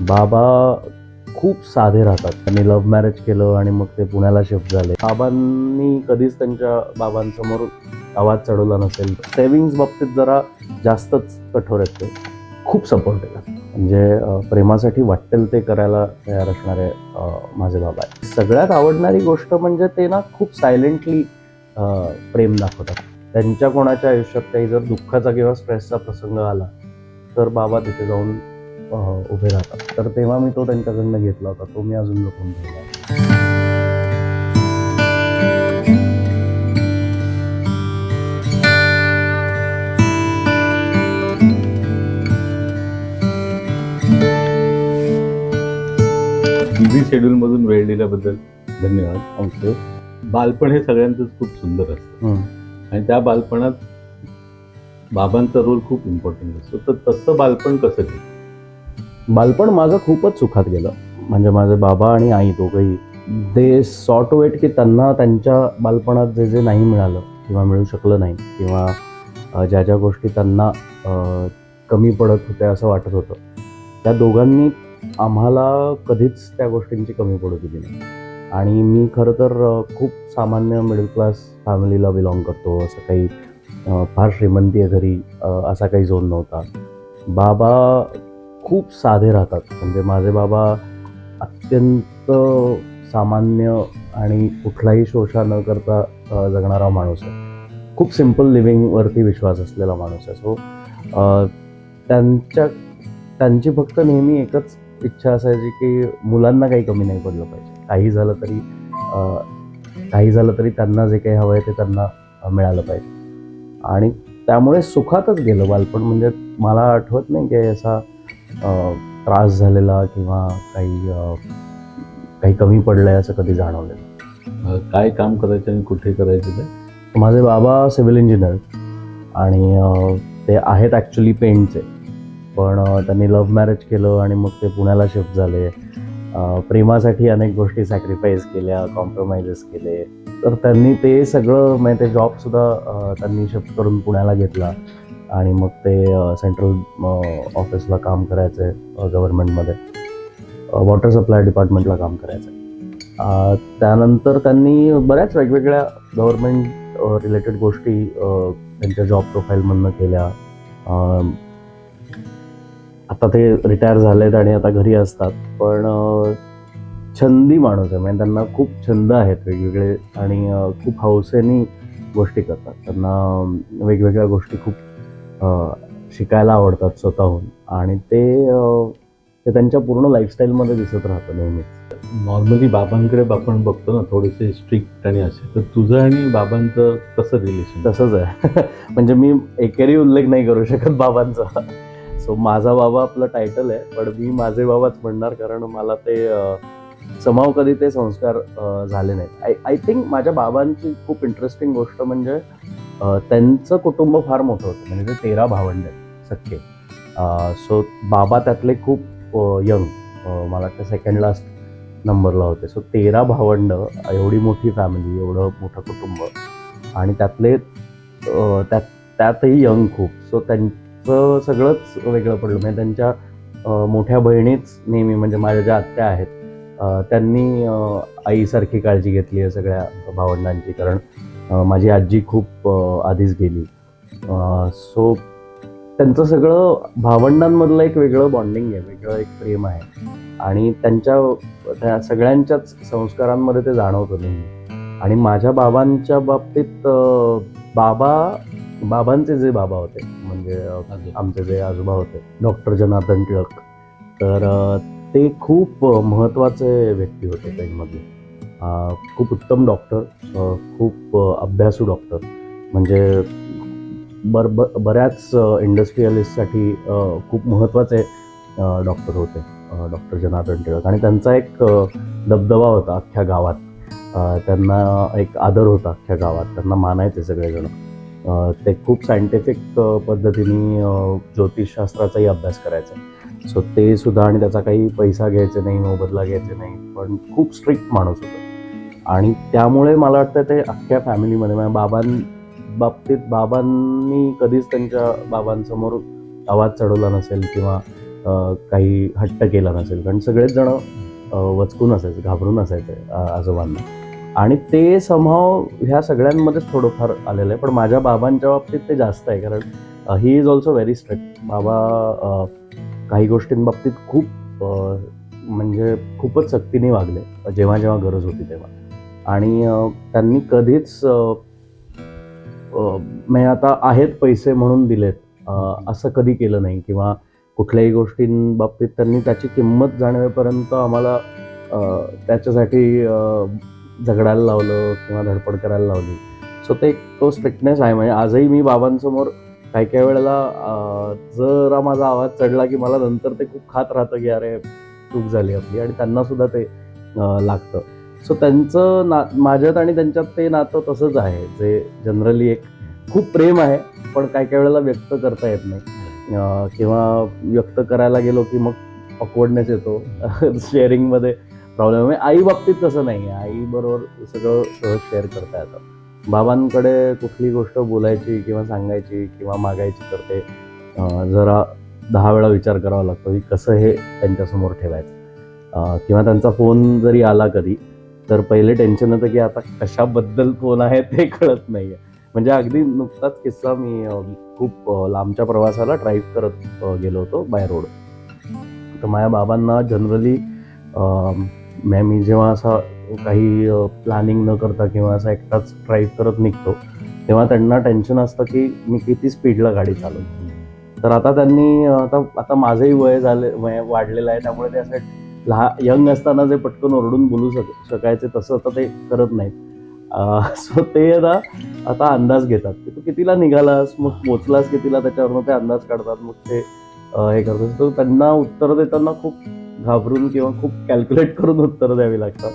बाबा खूप साधे राहतात. त्यांनी लव्ह मॅरेज केलं आणि मग ते पुण्याला शिफ्ट झाले. बाबांनी कधीच त्यांच्या बाबांसमोर आवाज चढवला नसेल. सेविंग्स बाबतीत जरा जास्तच कठोर आहेत ते. खूप सपोर्ट आहे. म्हणजे प्रेमासाठी वाटेल ते करायला तयार असणारे माझे बाबा आहेत. सगळ्यात आवडणारी गोष्ट म्हणजे ते ना खूप सायलेंटली प्रेम दाखवतात. त्यांच्या कोणाच्या आयुष्यात काही जर दुःखाचा किंवा स्ट्रेसचा प्रसंग आला तर बाबा तिथे जाऊन उभे राहतात. तर तेव्हा मी तो त्यांच्याकडनं घेतला होता. तो मी अजून जपून ठेवला. बिझी शेड्यूलमधून वेळ दिल्याबद्दल धन्यवाद. थँक्यू बालपण हे सगळ्यांचंच खूप सुंदर असतं. आणि त्या बालपणात बाबांचा रोल खूप इम्पॉर्टंट असतो. तर तसं बालपण कसं गेलं? बालपण माझं खूपच सुखात गेलं. म्हणजे माझे बाबा आणि आई दोघंही दे सॉर्ट वेट की त्यांना त्यांच्या बालपणात जे जे नाही मिळालं किंवा मिळू शकलं नाही किंवा ज्या ज्या गोष्टी त्यांना कमी पडत होत्या असं वाटत होतं त्या दोघांनी आम्हाला कधीच त्या गोष्टींची कमी पडू दिली नाही. आणि मी खरं तर खूप सामान्य मिडल क्लास फॅमिलीला बिलॉंग करतो असं काही फार श्रीमंती आहे घरी असा काही झोन नव्हता. बाबा खूप साधे राहतात. म्हणजे माझे बाबा अत्यंत सामान्य आणि कुठलाही शोषा न करता जगणारा माणूस आहे. खूप सिंपल लिव्हिंगवरती विश्वास असलेला माणूस आहे. सो त्यांच्या त्यांची फक्त नेहमी एकच इच्छा असायची की मुलांना काही कमी नाही पडलं पाहिजे. काही झालं तरी काही झालं तरी त्यांना जे काही हवं आहे ते त्यांना मिळालं पाहिजे. आणि त्यामुळे सुखातच गेलं बालपण. म्हणजे मला आठवत नाही की असा त्रास झालेला किंवा काही काही कमी पडलंय असं कधी जाणवलेलं अं, काय काम करायचं आणि कुठे करायचं ते? माझे बाबा सिव्हिल इंजिनियर आणि ते आहेत ॲक्च्युली पेंटचे पण त्यांनी लव्ह मॅरेज केलं आणि मग ते पुण्याला शिफ्ट झाले. प्रेमासाठी अनेक गोष्टी सॅक्रिफाईस केल्या कॉम्प्रोमाइजेस केले. तर त्यांनी ते सगळं म्हणजे ते जॉबसुद्धा त्यांनी शिफ्ट करून पुण्याला घेतला. आणि मग ते सेंट्रल ऑफिसला काम करायचे गव्हर्नमेंटमध्ये वॉटर सप्लाय डिपार्टमेंटला काम करायचं त्यानंतर त्यांनी बऱ्याच वेगवेगळ्या गव्हर्नमेंट रिलेटेड गोष्टी त्यांच्या जॉब प्रोफाईलमधनं केल्या. आता ते रिटायर झालेत आणि आता घरी असतात. पण छंदी माणूस आहे. म्हणजे त्यांना खूप छंद आहेत वेगवेगळे आणि खूप हौसेनी गोष्टी करतात. त्यांना वेगवेगळ्या गोष्टी खूप शिकायला आवडतात स्वतःहून. आणि ते ते त्यांच्या पूर्ण लाईफस्टाईलमध्ये दिसत राहतं नेहमीच. नॉर्मली बाबांकडे आपण बघतो ना थोडेसे स्ट्रिक्ट आणि असे. तर तुझं आणि बाबांचं कसं रिलेशन तसंच आहे. म्हणजे मी एकेरी उल्लेख नाही करू शकत बाबांचा. सो माझा बाबा आपलं टायटल आहे पण मी माझे बाबाच म्हणणार कारण मला ते समाव कधी ते संस्कार झाले नाहीत. आय आय थिंक माझ्या बाबांची खूप इंटरेस्टिंग गोष्ट म्हणजे त्यांचं कुटुंब फार मोठं होतं. म्हणजे ते तेरा भावंड आहेत सख्खे. सो बाबा त्यातले खूप यंग मला वाटतं सेकंड लास्ट नंबरला होते. सो तेरा भावंड एवढी मोठी फॅमिली एवढं मोठं कुटुंब आणि त्यातले त्यात त्यातही यंग खूप. सो त्यांचं सगळंच वेगळं पडलं. म्हणजे त्यांच्या मोठ्या बहिणीच नेहमी म्हणजे माझ्या ज्या आत्या आहेत त्यांनी आईसारखी काळजी घेतली आहे सगळ्या भावंडांची. कारण माझी आजी खूप आधीच गेली. सो त्यांचं सगळं भावंडांमधलं एक वेगळं बॉन्डिंग आहे वेगळं एक प्रेम आहे. आणि त्यांच्या त्या सगळ्यांच्याच संस्कारांमध्ये ते जाणवतं नेहमी. आणि माझ्या बाबांच्या बाबतीत बाबा बाबांचे जे बाबा होते म्हणजे आमचे जे आजोबा होते डॉक्टर जनार्दन टिळक तर ते खूप महत्त्वाचे व्यक्ती होते अ, खूप उत्तम डॉक्टर खूप अभ्यासू डॉक्टर म्हणजे बर ब बऱ्याच इंडस्ट्रियलिस्टसाठी खूप महत्त्वाचे डॉक्टर होते डॉक्टर जनार्दन टिळक. आणि त्यांचा एक दबदबा होता अख्ख्या गावात. त्यांना एक आदर होता अख्ख्या गावात. त्यांना मानायचे सगळेजण. ते खूप सायंटिफिक पद्धतीने ज्योतिषशास्त्राचाही अभ्यास करायचा. सो ते सुद्धा आणि त्याचा काही पैसा घ्यायचे नाही मोबदला घ्यायचे नाही. पण खूप स्ट्रिक्ट माणूस होता. आणि त्यामुळे मला वाटतं ते अख्ख्या फॅमिलीमध्ये माझ्या बाबां बाबतीत बाबांनी कधीच त्यांच्या बाबांसमोर आवाज चढवला नसेल किंवा काही हट्ट केला नसेल. कारण सगळेच जण वचकून असायचे घाबरून असायचे आजोबांना. आणि ते समभाव ह्या सगळ्यांमध्येच थोडंफार आलेलं आहे. पण माझ्या बाबांच्या बाबतीत ते जास्त आहे. कारण he is also very strict बाबा काही गोष्टींबाबतीत खूप म्हणजे खूपच सक्तीने वागले. जेव्हा जेव्हा गरज होती तेव्हा. आणि त्यांनी कधीच म्हणजे आता आहेत पैसे म्हणून दिलेत. असं कधी केलं नाही किंवा कुठल्याही गोष्टींबाबतीत त्यांनी त्याची किंमत जाणवेपर्यंत आम्हाला त्याच्यासाठी झगडायला लावलं किंवा धडपड करायला लावली. सो ते तो स्ट्रिक्टनेस आहे. म्हणजे आजही मी बाबांसमोर काही काही वेळेला जरा माझा आवाज चढला की मला नंतर ते खूप खात राहतं की अरे चूक झाली आपली. आणि त्यांना सुद्धा ते लागतं. सो त्यांचं ना माझ्यात आणि त्यांच्यात ते नातं तसंच आहे. जे जनरली एक खूप प्रेम आहे पण काही काही वेळेला व्यक्त करता येत नाही. किंवा व्यक्त करायला गेलो की मग ऑकवर्डनेस येतो. शेअरिंगमध्ये प्रॉब्लेम आहे. आई बाबतीत तसं नाही आहे. आई बरोबर सगळं सहज शेअर करता येतं. बाबांकडे कुठली गोष्ट बोलायची किंवा सांगायची किंवा मागायची तर ते जरा दहा वेळा विचार करावा लागतो की कसं हे त्यांच्यासमोर ठेवायचं. किंवा त्यांचा फोन जरी आला कधी तर पहिले टेन्शन होतं की आता कशाबद्दल फोन आहे ते कळत नाही आहे म्हणजे अगदी नुकताच किस्सा मी खूप लांबच्या प्रवासाला ड्राईव्ह करत गेलो होतो बाय रोड तर माझ्या बाबांना जनरली मी जेव्हा असा काही प्लॅनिंग न करता किंवा असा एकटाच ड्राईव्ह करत निघतो तेव्हा त्यांना टेन्शन असतं की मी किती स्पीडला गाडी चालवतो तर आता त्यांनी आता आता माझंही वय झाले वय वाढलेलं आहे त्यामुळे ते असं लहान यंग असताना जे पटकन ओरडून बोलू शक शकायचे तसं आता ते करत नाहीत. सो ते आता आता अंदाज घेतात. की तू कितीला निघालास? मग पोचलास कितीला त्याच्यावरनं? ते अंदाज काढतात. मग ते हे करतात. तर त्यांना उत्तर देताना खूप घाबरून किंवा खूप कॅल्क्युलेट करून उत्तर द्यावी लागतात.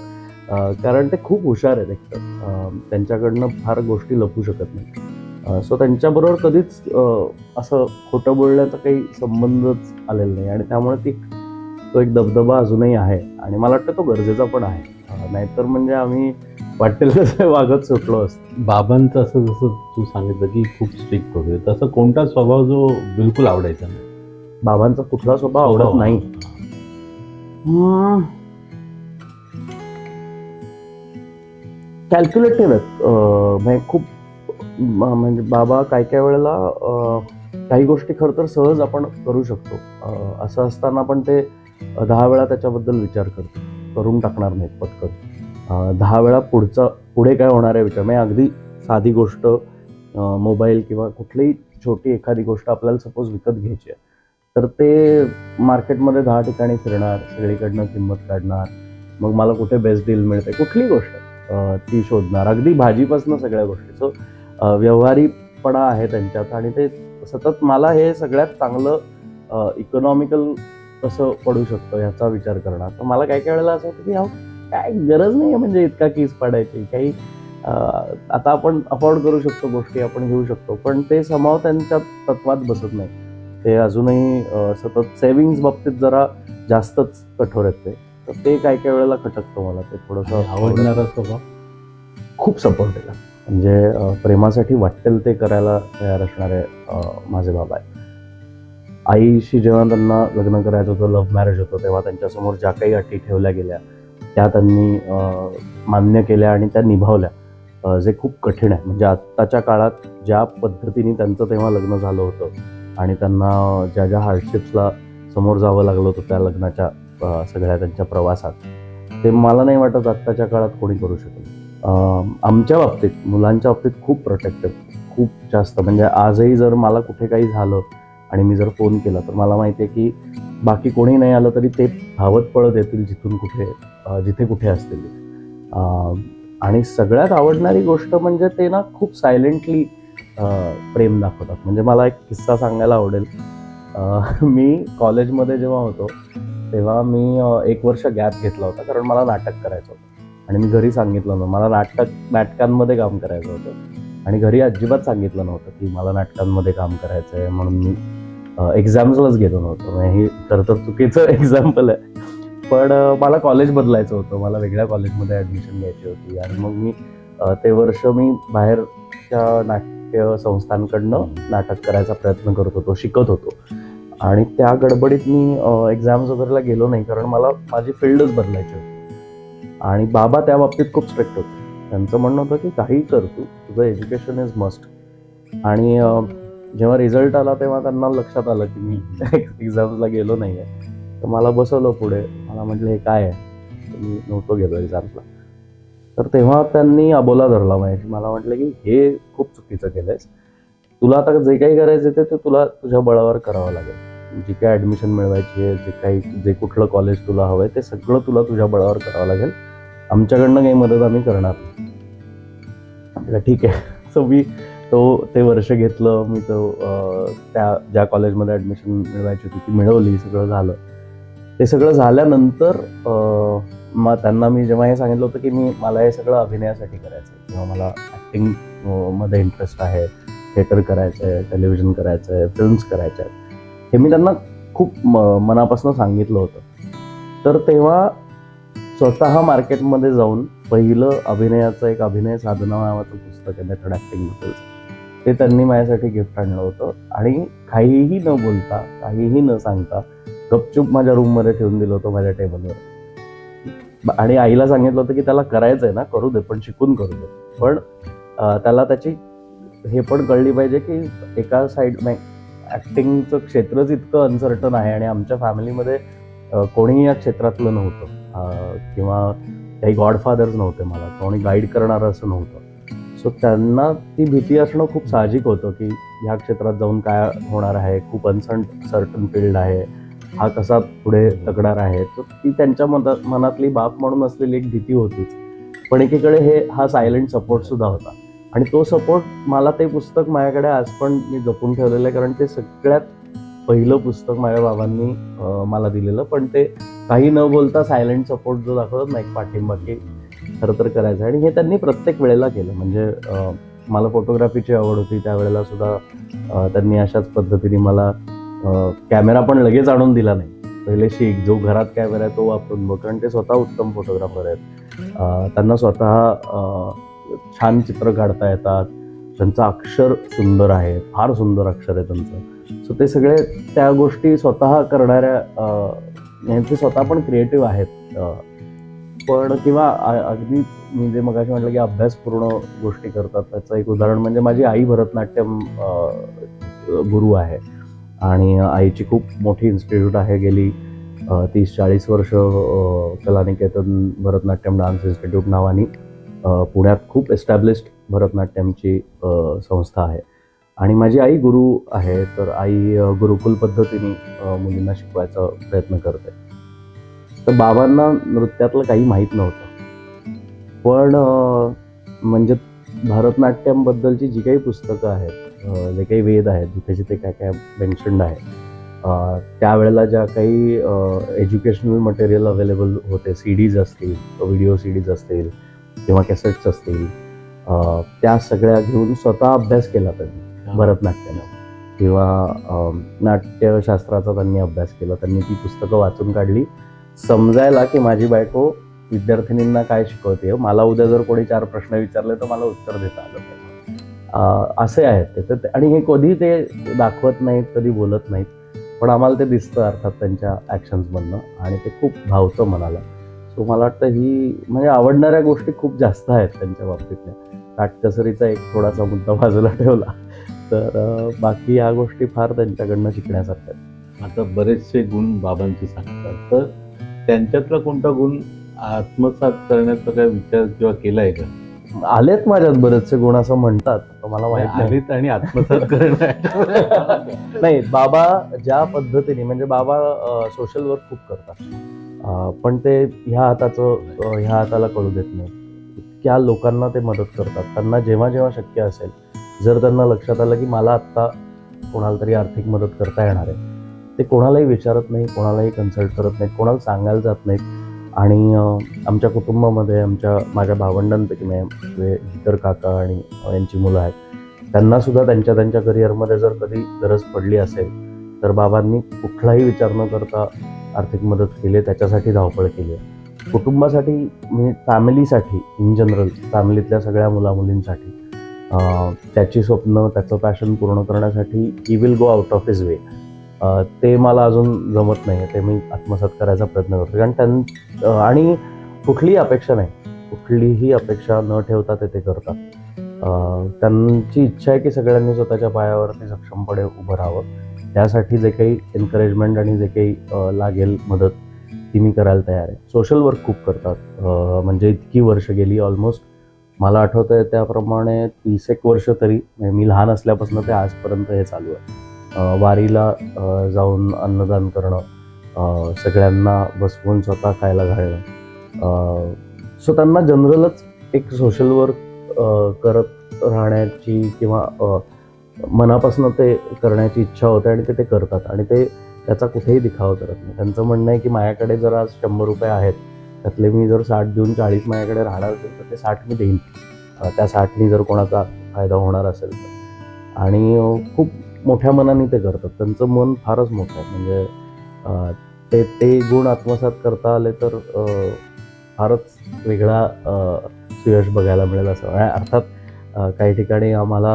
कारण ते खूप हुशार आहेत एकतर. त्यांच्याकडनं फार गोष्टी लपू शकत नाही सो त्यांच्याबरोबर कधीच असं खोटं बोलण्याचा काही संबंधच आलेला नाही. आणि त्यामुळे ती तो एक दबदबा अजूनही आहे आणि मला वाटतं तो गरजेचा पण आहे. नाहीतर म्हणजे आम्ही वाटेल तसं वागत सुटलो असतो. बाबांचं असं जसं तू सांगितलं की खूप स्ट्रिक्ट होते तसं कोणता स्वभाव जो बिलकुल आवडायचा नाही? बाबांचा कुठला स्वभाव आवडत नाही. कॅल्क्युलेटिव्ह आहेत. अं, म्हणजे खूप म्हणजे बाबा काय काय वेळेला काही गोष्टी खरं तर सहज आपण करू शकतो. असं असताना पण ते दहा वेळा त्याच्याबद्दल विचार करतो. करून टाकणार नाही पटकन. दहा वेळा पुढचा पुढे काय होणार आहे विचार. म्हणजे अगदी साधी गोष्ट मोबाईल किंवा कुठलीही छोटी एखादी गोष्ट आपल्याला सपोज विकत घ्यायची आहे. तर ते मार्केटमध्ये दहा ठिकाणी फिरणार सगळीकडनं किंमत काढणार मग मला कुठे बेस्ट डील मिळते कुठली गोष्ट ती शोधणार. अगदी भाजीपासून सगळ्या गोष्टी. सो व्यवहारीपणा आहे त्यांच्यात आणि ते सतत मला हे सगळ्यात चांगलं इकॉनॉमिकल कसं पडू शकतं ह्याचा विचार करणार. तर मला काही काही वेळेला असं होतं की अहो, काय गरज नाही आहे म्हणजे इतका कीस पाडायची. काही आता आपण अफोर्ड करू शकतो गोष्टी आपण घेऊ शकतो. पण ते समाव त्यांच्या तत्वात बसत नाही. ते अजूनही सतत सेव्हिंग्स बाबतीत जरा जास्तच कठोर आहेत ते. तर ते काही काही वेळेला खटकतं मला. ते थोडंसं आवडणारा स्वभाव खूप सपोर्ट आहे. म्हणजे प्रेमासाठी वाटेल ते करायला तयार असणारे माझे बाबा आहेत. आईशी जेव्हा त्यांना लग्न करायचं होतं लव्ह मॅरेज होतं तेव्हा त्यांच्यासमोर ज्या काही अटी ठेवल्या गेल्या त्या त्यांनी मान्य केल्या आणि त्या निभावल्या. जे खूप कठीण आहे. म्हणजे आत्ताच्या काळात ज्या पद्धतीने त्यांचं तेव्हा लग्न झालं होतं आणि त्यांना ज्या ज्या हार्डशिप्सला समोर जावं लागलं होतं त्या लग्नाच्या सगळ्या त्यांच्या प्रवासात ते मला नाही वाटत आत्ताच्या काळात कोणी करू शकेल. आमच्या बाबतीत मुलांच्या बाबतीत खूप प्रोटेक्टिव्ह खूप जास्त. म्हणजे आजही जर मला कुठे काही झालं आणि मी जर फोन केला तर मला माहिती आहे की बाकी कोणी नाही आलं तरी ते धावत पळत येतील जिथून कुठे जिथे कुठे असतील. आणि सगळ्यात आवडणारी गोष्ट म्हणजे ते ना खूप सायलेंटली प्रेम दाखवतात. म्हणजे मला एक किस्सा सांगायला आवडेल. मी कॉलेजमध्ये जेव्हा होतो तेव्हा मी एक वर्ष गॅप घेतला होता कारण मला नाटक करायचं होतं. आणि मी घरी सांगितलं नव्हतं. मला नाटक नाटकांमध्ये काम करायचं होतं. आणि घरी अजिबात सांगितलं नव्हतं की मला नाटकांमध्ये काम करायचं आहे म्हणून मी एक्झाम्सलाच गेलो नव्हतो. म्हणजे हे खरं तर चुकीचं एक्झाम्पल आहे. पण मला कॉलेज बदलायचं होतं. मला वेगळ्या कॉलेजमध्ये ॲडमिशन घ्यायची होती. आणि मग मी ते वर्ष मी बाहेरच्या नाट्य संस्थांकडनं नाटक करायचा प्रयत्न करत होतो शिकत होतो. आणि त्या गडबडीत मी एक्झाम्स वगैरेला गेलो नाही. कारण मला माझी फील्डच बदलायची होती. आणि बाबा त्या बाबतीत खूप स्ट्रिक्ट होते. त्यांचं म्हणणं होतं की काही कर तू. तुझं एज्युकेशन इज मस्ट आणि जेव्हा रिझल्ट आला तेव्हा त्यांना लक्षात आलं की मी एक्झाम्सला गेलो नाही आहे तर मला बसवलं पुढे. मला म्हटलं हे काय आहे? मी नव्हतो गेलो एक्झाम्सला तर तेव्हा त्यांनी अबोला धरला माझ्याशी मला म्हटलं की हे खूप चुकीचं केलं आहे तुला आता जे काही करायचं ते ते तुला तुझ्या बळावर करावं लागेल. जी काही ॲडमिशन मिळवायची आहे जे काही जे कुठलं कॉलेज तुला हवं आहे ते सगळं तुला तुझ्या बळावर करावं लागेल. आमच्याकडनं काही मदत आम्ही करणार नाही. ठीक आहे. सो मी तो ते वर्ष घेतलं मी तो त्या ज्या कॉलेजमध्ये ॲडमिशन मिळवायची होती ती मिळवली सगळं झालं. ते सगळं झाल्यानंतर मग त्यांना मी जेव्हा हे सांगितलं होतं की मी मला हे सगळं अभिनयासाठी करायचं आहे किंवा मला ॲक्टिंगमध्ये इंटरेस्ट आहे थिएटर करायचं आहे टेलिव्हिजन करायचं आहे फिल्म्स करायच्या आहेत हे मी त्यांना खूप म- मनापासून सांगितलं होतं. तर तेव्हा स्वतः मार्केटमध्ये जाऊन पहिलं अभिनयाचं एक अभिनय साधना नावाचं पुस्तक आहे मेथड ॲक्टिंग बद्दलचं ते त्यांनी माझ्यासाठी गिफ्ट आणलं होतं. आणि काहीही न बोलता काहीही न सांगता गपचूप माझ्या रूममध्ये ठेवून दिलं होतं माझ्या टेबलवर आणि आईला सांगितलं होतं की त्याला करायचं आहे ना करू दे पण शिकून करू दे. पण त्याला त्याची हे पण कळली पाहिजे की एका साईड ॲक्टिंगचं क्षेत्रच इतकं अनसर्टन आहे आणि आमच्या फॅमिलीमध्ये कोणीही या क्षेत्रातलं नव्हतं. किंवा काही गॉडफादर्स नव्हते मला. कोणी गाईड करणारं असं नव्हतं. सो त्यांना ती भीती असणं खूप साहजिक होतं की ह्या क्षेत्रात जाऊन काय होणार आहे? खूप अनसर्ट सर्टन फील्ड आहे. हा कसा पुढे तगणार आहे? तर ती त्यांच्या मना मनातली बाप म्हणून असलेली एक भीती होतीच पण एकीकडे हे हा सायलेंट सपोर्ट सुद्धा होता. आणि तो सपोर्ट मला ते पुस्तक माझ्याकडे आज पण मी जपून ठेवलेलं आहे. कारण ते सगळ्यात पहिलं पुस्तक माझ्या बाबांनी मला दिलेलं. पण ते काही न बोलता सायलेंट सपोर्ट जो दाखवत ना एक पाठिंबा की खरं तर करायचं. आणि हे त्यांनी प्रत्येक वेळेला केलं. म्हणजे मला फोटोग्राफीची आवड होती. त्यावेळेला सुद्धा त्यांनी अशाच पद्धतीने मला कॅमेरा पण लगेच आणून दिला नाही. पहिले शीख जो घरात कॅमेरा आहे तो वापरून बघ कारण ते स्वतः उत्तम फोटोग्राफर आहेत. त्यांना स्वतः छान चित्र काढता येतात. त्यांचं अक्षर सुंदर आहे. फार सुंदर अक्षर आहे त्यांचं. सो ते सगळे त्या गोष्टी स्वतः करणाऱ्या यांचे स्वतः पण क्रिएटिव्ह आहेत. पण किंवा अगदी मी जे मगाशी म्हटलं की अभ्यासपूर्ण गोष्टी करतात त्याचं एक उदाहरण म्हणजे माझी आई भरतनाट्यम गुरु आहे. आणि आईची खूप मोठी इन्स्टिट्यूट आहे गेली तीस चाळीस वर्ष कलानिकेतन भरतनाट्यम डान्स इन्स्टिट्यूट नावानी पुण्यात खूप एस्टॅब्लिश्ड भरतनाट्यमची संस्था आहे. आणि माझी आई गुरु आहे तर आई गुरुकुल पद्धतीने मुलींना शिकवायचा प्रयत्न करते. तर बाबांना नृत्यातलं काही माहीत नव्हतं. पण म्हणजे भरतनाट्यम बद्दलची जी काही पुस्तकं आहेत जे काही वेद आहेत जिथे जिथे काय काय मेन्शन्ड आहे त्यावेळेला ज्या काही एज्युकेशनल मटेरियल अवेलेबल होते सी डीज असतील व्हिडिओ सी डीज असतील किंवा कॅसेट्स असतील त्या सगळ्या घेऊन स्वतः अभ्यास केला त्यांनी भरतनाट्यम किंवा नाट्यशास्त्राचा त्यांनी अभ्यास केला त्यांनी ती पुस्तकं वाचून काढली. समजायला की माझी बायको विद्यार्थिनींना काय शिकवते? मला उद्या जर कोणी चार प्रश्न विचारले तर मला उत्तर देता आलं पाहिजे असे आहेत ते. तर आणि हे कधी ते दाखवत नाहीत कधी बोलत नाहीत पण आम्हाला ते दिसतं अर्थात त्यांच्या ॲक्शन्समधनं आणि ते खूप भावतं मनाला. सो मला वाटतं ही म्हणजे आवडणाऱ्या गोष्टी खूप जास्त आहेत त्यांच्या बाबतीतल्या. काटकसरीचा एक थोडासा मुद्दा बाजूला ठेवला. तर बाकी ह्या गोष्टी फार त्यांच्याकडनं शिकण्यासारख्या आहेत. आता बरेचसे गुण बाबांचे सांगतात. तर त्यांच्यातला कोणता गुण आत्मसात करण्याचा काय विचार किंवा केलाय का? आलेत माझ्यात बरेचसे गुण असं म्हणतात मला माहीत आलेत आणि आत्मसात करणं नाही बाबा ज्या पद्धतीने म्हणजे बाबा सोशल वर्क खूप करतात. पण ते ह्या हाताचं ह्या हाताला कळू देत नाही. इतक्या लोकांना ते मदत करतात. त्यांना जेव्हा जेव्हा शक्य असेल जर त्यांना लक्षात आलं की मला आत्ता कोणाला तरी आर्थिक मदत करता येणार आहे ते कोणालाही विचारत नाही कोणालाही कन्सल्ट करत नाहीत कोणाला सांगायला जात नाहीत. आणि आमच्या कुटुंबामध्ये आमच्या माझ्या भावंडांपैकी म्हणजे इतर काका आणि यांची मुलं आहेत त्यांनासुद्धा त्यांच्या त्यांच्या करिअरमध्ये जर कधी गरज पडली असेल तर बाबांनी कुठलाही विचार न करता आर्थिक मदत केली आहे, त्याच्यासाठी धावपळ केली आहे. कुटुंबासाठी म्हणजे फॅमिलीसाठी इन जनरल फॅमिलीतल्या सगळ्या मुलामुलींसाठी त्याची स्वप्न त्याचं पॅशन पूर्ण करण्यासाठी he will go out of his way ते मला अजून जमत नाही ते मी आत्मसात करायचा प्रयत्न करतो कारण त्यां आणि कुठलीही अपेक्षा नाही. कुठलीही अपेक्षा न ठेवता ते ते करतात. त्यांची इच्छा आहे की सगळ्यांनी स्वतःच्या पायावरती सक्षमपणे उभं राहावं. त्यासाठी जे काही एनकरेजमेंट आणि जे काही लागेल मदत ती मी करायला तयार आहे. सोशल वर्क खूप करतात. म्हणजे इतकी वर्ष गेली ऑलमोस्ट मला आठवतं आहे त्याप्रमाणे तीस एक वर्ष तरी मी लहान असल्यापासून ते आजपर्यंत हे चालू आहे. वारीला जाऊन अन्नदान करणं सगळ्यांना बसवून स्वतः खायला घालणं. सो त्यांना जनरलच एक सोशल वर्क करत राहण्याची किंवा मनापासून ते करण्याची इच्छा होते आणि ते ते करतात आणि ते त्याचा कुठेही दिखावा करत नाही. त्यांचं म्हणणं आहे की माझ्याकडे जर आज शंभर रुपये आहेत त्यातले मी जर साठ देऊन चाळीस माझ्याकडे राहणार असेल तर ते साठ मी देईन. त्या साठनी जर कोणाचा फायदा होणार असेल तर. आणि खूप मोठ्या मनाने ते करतात. त्यांचं मन फारच मोठं आहे. म्हणजे ते ते गुण आत्मसात करता आले तर फारच वेगळा सुयश बघायला मिळेल असं अर्थात काही ठिकाणी आम्हाला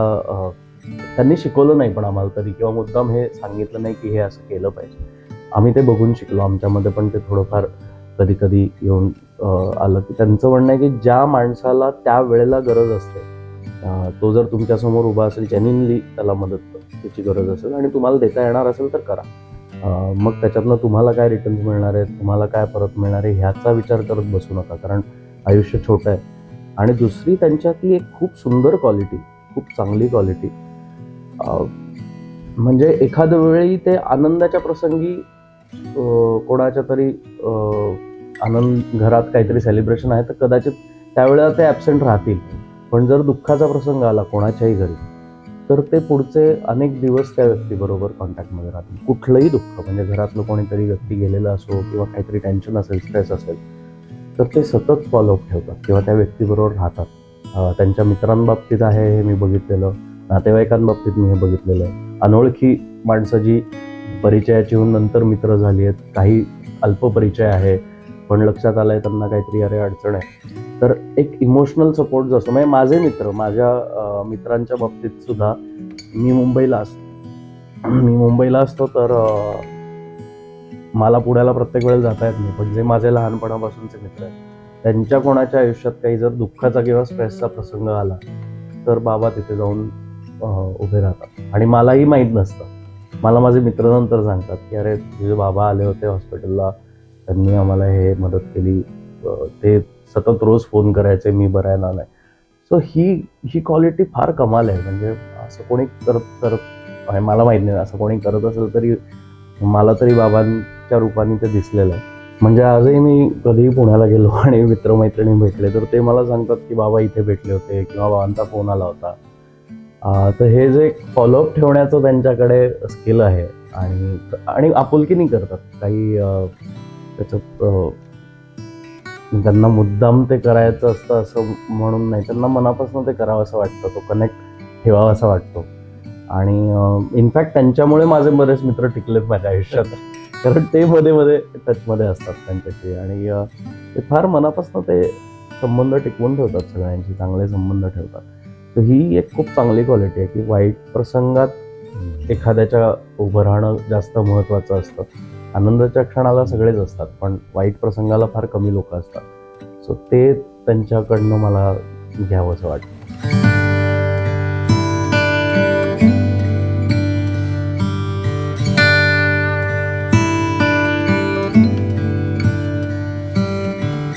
त्यांनी शिकवलं नाही पण आम्हाला कधी किंवा मुद्दाम हे सांगितलं नाही की हे असं केलं पाहिजे. आम्ही ते बघून शिकलो. आमच्यामध्ये पण ते थोडंफार कधी कधी येऊन आलं की त्यांचं म्हणणं आहे की ज्या माणसाला त्या वेळेला गरज असते तो जर तुमच्यासमोर उभा असेल जेन्युनली त्याला मदत त्याची गरज असेल आणि तुम्हाला देता येणार असेल तर करा. मग त्याच्यातनं तुम्हाला काय रिटर्न्स मिळणार आहेत तुम्हाला काय परत मिळणार आहे ह्याचा विचार करत बसू नका कारण आयुष्य छोटं आहे. आणि दुसरी त्यांच्यातली एक खूप सुंदर क्वालिटी खूप चांगली क्वालिटी म्हणजे एखाद्या वेळी ते आनंदाच्या प्रसंगी कोणाच्या तरी आनंद घरात काहीतरी सेलिब्रेशन आहे तर कदाचित त्यावेळेला ते ॲबसेंट राहतील. पण जर दुःखाचा प्रसंग आला कोणाच्याही घरी तर ते पुढचे अनेक दिवस त्या व्यक्तीबरोबर कॉन्टॅक्टमध्ये राहतील. कुठलंही दुःख म्हणजे घरातलं कोणीतरी व्यक्ती गेलेलं असो किंवा काहीतरी टेन्शन असेल स्ट्रेस असेल तर ते सतत फॉलोअप ठेवतात किंवा त्या व्यक्तीबरोबर राहतात. त्यांच्या मित्रांबाबतीत आहे हे मी बघितलेलं नातेवाईकांबाबतीत मी हे बघितलेलं. आहे अनोळखी माणसं जी परिचयाची होऊन नंतर मित्र झाली आहेत काही अल्प परिचय आहे पण लक्षात आलं आहे त्यांना काहीतरी अरे अडचण आहे. तर एक इमोशनल सपोर्ट जो असतो म्हणजे माझे मित्र माझ्या मित्रांच्या बाबतीत सुद्धा मी मुंबईला असतो. मी मुंबईला असतो तर मला पुण्याला प्रत्येक वेळेला जाता येत नाही. पण जे माझे लहानपणापासूनचे मित्र आहेत त्यांच्या कोणाच्या आयुष्यात काही जर दुःखाचा किंवा स्ट्रेसचा प्रसंग आला तर बाबा तिथे जाऊन उभे राहतात. आणि मलाही माहीत नसतं. मला माझे मित्र नंतर सांगतात की अरे तुझे बाबा आले होते हॉस्पिटलला. त्यांनी आम्हाला हे मदत केली. ते सतत रोज फोन करायचे मी बरायला ना नाही. सो ही ही क्वालिटी फार कमाल आहे. म्हणजे असं कोणी करत करत आहे मला माहीत नाही. असं कोणी करत असेल तरी मला तरी बाबांच्या रूपाने ते दिसलेलं आहे. म्हणजे आजही मी कधीही पुण्याला गेलो आणि मित्रमैत्रिणी भेटले तर ते मला सांगतात की बाबा इथे भेटले होते किंवा बाबांचा फोन आला होता. तर हे जे फॉलोअप ठेवण्याचं त्यांच्याकडे स्किल आहे आणि आणि आपुलकीनी करतात. काही त्याचं त्यांना मुद्दाम ते करायचं असतं असं म्हणून नाही त्यांना मनापासून ते करावं असं वाटतं तो कनेक्ट ठेवावा असा वाटतो. आणि इनफॅक्ट त्यांच्यामुळे माझे बरेच मित्र टिकलेत माझ्या आयुष्यात. कारण ते मध्ये मध्ये टचमध्ये असतात त्यांच्याशी. आणि ते फार मनापासून ते संबंध टिकवून ठेवतात सगळ्यांशी चांगले संबंध ठेवतात. तर ही एक खूप चांगली क्वालिटी आहे की वाईट प्रसंगात एखाद्याच्या उभं राहणं जास्त महत्त्वाचं असतं. आनंदाच्या क्षणाला सगळेच असतात पण वाईट प्रसंगाला फार कमी लोक असतात. सो ते त्यांच्याकडनं मला घ्यावं असं वाटतं.